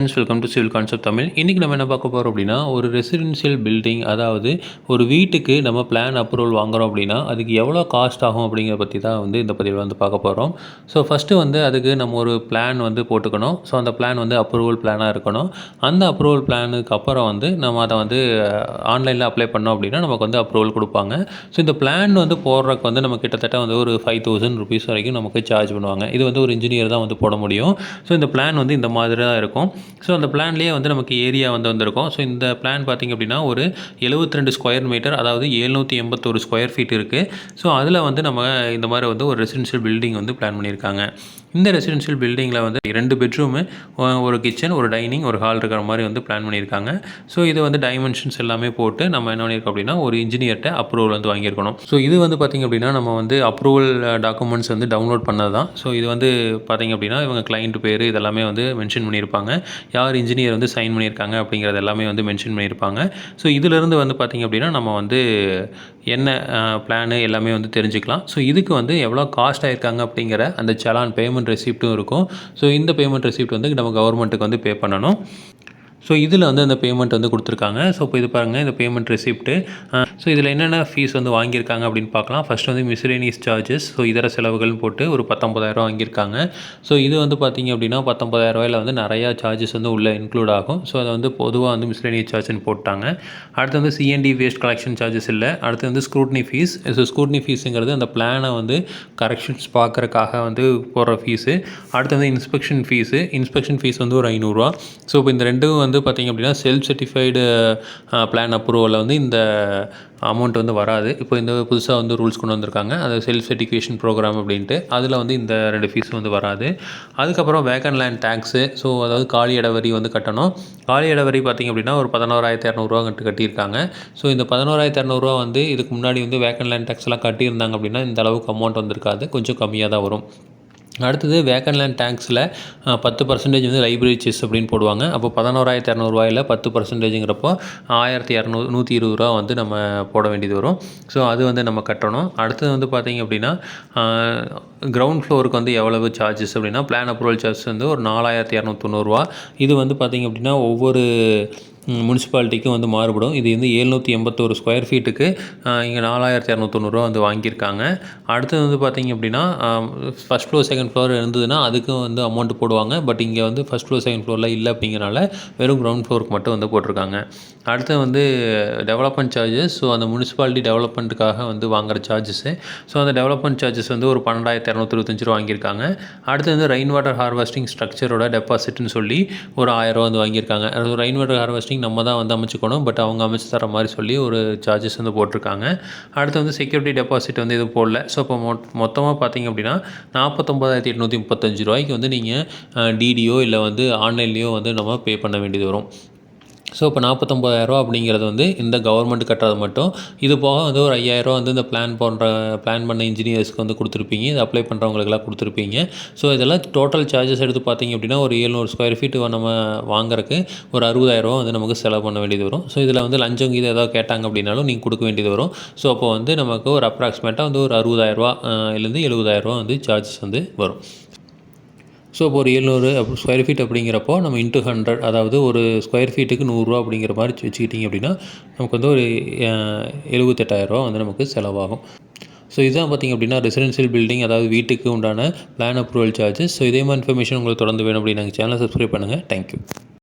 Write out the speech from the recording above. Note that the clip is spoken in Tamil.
Friends welcome to civil concept Tamil இன்றைக்கி நம்ம என்ன பார்க்க போகிறோம் அப்படின்னா ஒரு ரெசிடென்ஷியல் பில்டிங் அதாவது ஒரு வீட்டுக்கு நம்ம பிளான் அப்ரூவல் வாங்குறோம் அப்படின்னா அதுக்கு எவ்வளோ காஸ்ட் ஆகும் அப்படிங்கிறத பற்றி தான் வந்து இந்த பதிவில் வந்து பார்க்க போகிறோம் ஸோ ஃபஸ்ட்டு வந்து அதுக்கு நம்ம ஒரு பிளான் வந்து போட்டுக்கணும். ஸோ அந்த பிளான் வந்து அப்ரூவல் பிளானாக இருக்கணும். அந்த அப்ரூவல் பிளானுக்கு அப்புறம் வந்து நம்ம அதை வந்து ஆன்லைனில் அப்ளை பண்ணோம் அப்படின்னா நமக்கு வந்து அப்ரூவல் கொடுப்பாங்க. ஸோ இந்த பிளான் வந்து போடுறதுக்கு வந்து நம்ம கிட்டத்தட்ட வந்து ஒரு ஃபைவ் தௌசண்ட் ருபீஸ் வரைக்கும் நமக்கு சார்ஜ் பண்ணுவாங்க. இது வந்து ஒரு இன்ஜினியர் தான் வந்து போட முடியும். ஸோ இந்த பிளான் வந்து இந்த மாதிரி தான் இருக்கும். ஸோ அந்த பிளான்லேயே வந்து நமக்கு ஏரியா வந்து வந்திருக்கும். ஸோ இந்த பிளான் பார்த்திங்க அப்படின்னா ஒரு 72 ஸ்கொயர் மீட்டர் அதாவது எழுநூற்றி எண்பத்தோரு ஸ்கொயர் ஃபீட் இருக்குது ஸோ அதில் வந்து நம்ம இந்த மாதிரி வந்து ஒரு ரெசிடென்ஷியல் பில்டிங் வந்து பிளான் பண்ணியிருக்காங்க. இந்த ரெசிடென்ஷியல் பில்டிங்கில் வந்து ரெண்டு பெட்ரூமு ஒரு கிச்சன் ஒரு டைனிங் ஒரு ஹால் இருக்கிற மாதிரி வந்து பிளான் பண்ணியிருக்காங்க. ஸோ இது வந்து டைமென்ஷன்ஸ் எல்லாமே போட்டு நம்ம என்ன பண்ணியிருக்கோம் அப்படின்னா ஒரு இன்ஜினியர்கிட்ட அப்ரூவல் வந்து வாங்கியிருக்கணும். ஸோ இது வந்து பார்த்திங்க அப்படின்னா நம்ம வந்து அப்ரூவல் டாக்குமெண்ட்ஸ் வந்து டவுன்லோட் பண்ணது தான் ஸோ இது வந்து பார்த்திங்க அப்படின்னா இவங்க கிளைண்ட் பேர் இதெல்லாமே வந்து மென்ஷன் பண்ணியிருப்பாங்க. யார் இன்ஜினியர் வந்து சைன் பண்ணியிருக்காங்க அப்படிங்கிறது எல்லாமே வந்து மென்ஷன் பண்ணியிருப்பாங்க. ஸோ இதிலிருந்து வந்து பார்த்திங்க அப்படின்னா நம்ம வந்து என்ன பிளானு எல்லாமே வந்து தெரிஞ்சுக்கலாம். ஸோ இதுக்கு வந்து எவ்வளோ காஸ்ட் ஆகிருக்காங்க அப்படிங்கிற அந்த சலான் பேமெண்ட் ரெசிப்ட்டும் இருக்கும். ஸோ இந்த பேமெண்ட் ரெசிப்ட் வந்து நம்ம கவர்மெண்ட்டுக்கு வந்து பே பண்ணணும். ஸோ இதில் வந்து அந்த பேமெண்ட் வந்து கொடுத்துருக்காங்க. ஸோ இப்போ இது பாருங்கள் இந்த பேமெண்ட் ரெசிப்ட்டு ஸோ இதில் என்னென்ன ஃபீஸ் வந்து வாங்கியிருக்காங்க அப்படின்னு பார்க்கலாம். ஃபர்ஸ்ட் வந்து மிஸ்லேனியஸ் சார்ஜஸ் ஸோ இதர செலவுகள்னு போட்டு ஒரு பத்தொம்பதாயிரம் வாங்கியிருக்காங்க. ஸோ இது வந்து பார்த்திங்க அப்படின்னா பத்தொம்பதாயிரரூவாயில் வந்து நிறையா சார்ஜஸ் வந்து உள்ளே இன்க்ளூட் ஆகும். ஸோ அதை வந்து பொதுவாக வந்து மிஸ்லேனியஸ் சார்ஜ்னு போட்டாங்க. அடுத்து வந்து சிஎன்டி வேஸ்ட் கலெக்ஷன் சார்ஜஸ் இல்லை. அடுத்து வந்து ஸ்க்ரூட்னி ஃபீஸ் ஸோ ஸ்க்ரூட்னி ஃபீஸுங்கிறது அந்த பிளானை வந்து கரெக்ஷன்ஸ் பார்க்குறக்காக வந்து போடுற ஃபீஸு அடுத்து வந்து இன்ஸ்பெக்ஷன் ஃபீஸு இன்ஸ்பெக்ஷன் ஃபீஸ் வந்து ஒரு ஐநூறுரூவா ஸோ இப்போ இந்த ரெண்டும் வந்து வந்து பார்த்திங்க அப்படின்னா செல்ஃப் சர்டிஃபைடு பிளான் அப்ரூவலில் வந்து இந்த அமௌண்ட் வந்து வராது. இப்போ இந்த புதுசாக வந்து ரூல்ஸ் கொண்டு வந்திருக்காங்க. அது செல்ஃப் சர்டிஃபிகேஷன் ப்ரோக்ராம் அப்படின்ட்டு. அதில் வந்து இந்த ரெண்டு ஃபீஸ் வந்து வராது. அதுக்கப்புறம் வேக்கன் லேண்ட் டேக்ஸு ஸோ அதாவது காலி இடவரி வந்து கட்டணும். காலி இடவரி பார்த்திங்க அப்படின்னா ஒரு பதினோராயிரத்தி இரநூறுவா கட்டு கட்டியிருக்காங்க. ஸோ இந்த பதினோராயிரத்தி இரநூறுவா வந்து இதுக்கு முன்னாடி வந்து வேக்கன் லேண்ட் டேக்ஸ்லாம் கட்டியிருந்தாங்க அப்படின்னா இந்த அளவுக்கு அமௌண்ட் வந்திருக்காது. கொஞ்சம் கம்மியாக தான் வரும். அடுத்தது வேக்கன் லேண்ட் டேங்க்ஸில் பத்து பர்சன்டேஜ் வந்து லைப்ரரி செஸ் அப்படின்னு போடுவாங்க. அப்போ பதினோராயிரத்தி இரநூறுவாயில் பத்து பர்சன்டேஜுங்கிறப்போ ஆயிரத்தி இரநூறு நூற்றி இருபது ரூபா வந்து நம்ம போட வேண்டியது வரும். ஸோ அது வந்து நம்ம கட்டணும். அடுத்தது வந்து பார்த்திங்க அப்படின்னா கிரவுண்ட் ஃப்ளோருக்கு வந்து எவ்வளவு சார்ஜஸ் அப்படின்னா பிளான் அப்ரூவல் சார்ஜஸ் வந்து ஒரு நாலாயிரத்தி இரநூத்தொண்ணூறுவா இது வந்து பார்த்திங்க அப்படின்னா ஒவ்வொரு முனிசிபாலிட்டிக்கும் வந்து மாறுபடும். இது வந்து ஏழ்நூற்றி எண்பத்தோரு ஸ்கொயர் ஃபீட்டுக்கு இங்கே நாலாயிரத்தி இரநூத்தொண்ணூறுவா வந்து வாங்கியிருக்காங்க. அடுத்தது வந்து பார்த்திங்க அப்படின்னா ஃபஸ்ட் ஃப்ளோர் செகண்ட் ஃப்ளோர் இருந்ததுன்னா அதுக்கும் வந்து அமௌண்ட் போடுவாங்க. பட் இங்கே வந்து ஃபஸ்ட் ஃப்ளோர் செகண்ட் ஃப்ளோரில் இல்லை அப்படிங்கிறனால வெறும் கிரவுண்ட் ஃப்ளோருக்கு மட்டும் வந்து போட்டிருக்காங்க. அடுத்து வந்து டெவலப்மெண்ட் சார்ஜஸ் ஸோ அந்த முனிசிபாலிட்டி டெவலப்மெண்ட்டுக்காக வந்து வாங்குற சார்ஜஸ்ஸு ஸோ அந்த டெவலப்மெண்ட் சார்ஜஸ் வந்து ஒரு பன்னெண்டாயிரத்தி இரநூத்தி இருபத்தஞ்சி ரூபா வாங்கியிருக்காங்க. அடுத்து வந்து ரெயின் வாட்டர் ஹார்வெஸ்டிங் ஸ்ட்ரக்சரோட டெபாசிட்னு சொல்லி ஒரு ஆயிரரூவா வந்து வாங்கியிருக்காங்க. அது ரெயின் வாட்டர் ஹார்வெஸ்டிங் நம்ம தான் வந்து அமைச்சுக்கணும். பட் அவங்க அமைச்சு தர மாதிரி சொல்லி ஒரு சார்ஜஸ் வந்து போட்டிருக்காங்க. அடுத்து வந்து செக்யூரிட்டி டெபாசிட் வந்து இது போடல. ஸோ இப்போ மொ மொத்தமாக பார்த்தீங்க அப்படின்னா நாற்பத்தொம்பதாயிரத்தி எட்நூற்றி முப்பத்தஞ்சு ரூபாய்க்கு வந்து நீங்கள் டிடியோ இல்லை வந்து ஆன்லைன்லேயோ வந்து நம்ம பே பண்ண வேண்டியது வரும். ஸோ இப்போ நாற்பத்தொம்பதாயிரரூவா அப்படிங்கிறது வந்து இந்த கவர்மெண்ட் கட்டுறது மட்டும். இது போக வந்து ஒரு ஐயாயிரரூவா வந்து இந்த பிளான் போன்ற பிளான் பண்ண இன்ஜினியர்ஸ்க்கு வந்து கொடுத்துருப்பீங்க. இது அப்ளை பண்ணுறவங்களுக்குலாம் கொடுத்துருப்பீங்க. ஸோ இதெல்லாம் டோட்டல் சார்ஜஸ் எடுத்து பார்த்தீங்க அப்படின்னா ஒரு ஏழ்நூறு ஸ்கொயர் ஃபீட் நம்ம வாங்குறதுக்கு ஒரு அறுபதாயிரரூவா வந்து நமக்கு செலவு பண்ண வேண்டியது வரும். ஸோ இதில் வந்து லஞ்சம் இது ஏதாவது கேட்டாங்க அப்படின்னாலும் நீங்கள் கொடுக்க வேண்டியது வரும். ஸோ அப்போ வந்து நமக்கு ஒரு அப்ராக்சிமேட்டாக வந்து ஒரு அறுபதாயிரரூவா இல்லேருந்து எழுபதாயிரரூவா வந்து சார்ஜஸ் வந்து வரும். ஸோ இப்போ ஒரு எழுநூறு ஸ்கொயர் ஃபீட் அப்படிங்கிறப்போ நம்ம இன்ட்டு ஹண்ட்ரட் அதாவது ஒரு ஸ்கொயர் ஃபீட்டுக்கு நூறுரூவா அப்படிங்கிற மாதிரி வச்சுக்கிட்டிங்க அப்படின்னா நமக்கு வந்து ஒரு எழுபத்தெட்டாயிரரூவா வந்து நமக்கு செலவாகும். ஸோ இதுதான் பார்த்திங்க அப்படின்னா ரெசிடென்ஷியல் பில்டிங் அதாவது வீட்டுக்கு உண்டான பிளான் அப்ரூவல் சார்ஜஸ் ஸோ இதே மாதிரி இன்ஃபர்மேஷன் உங்களுக்கு தொடர்ந்து வேணும் அப்படின்னு நாங்கள் சேனலை சப்ஸ்கிரைப் பண்ணுங்கள் தேங்க்யூ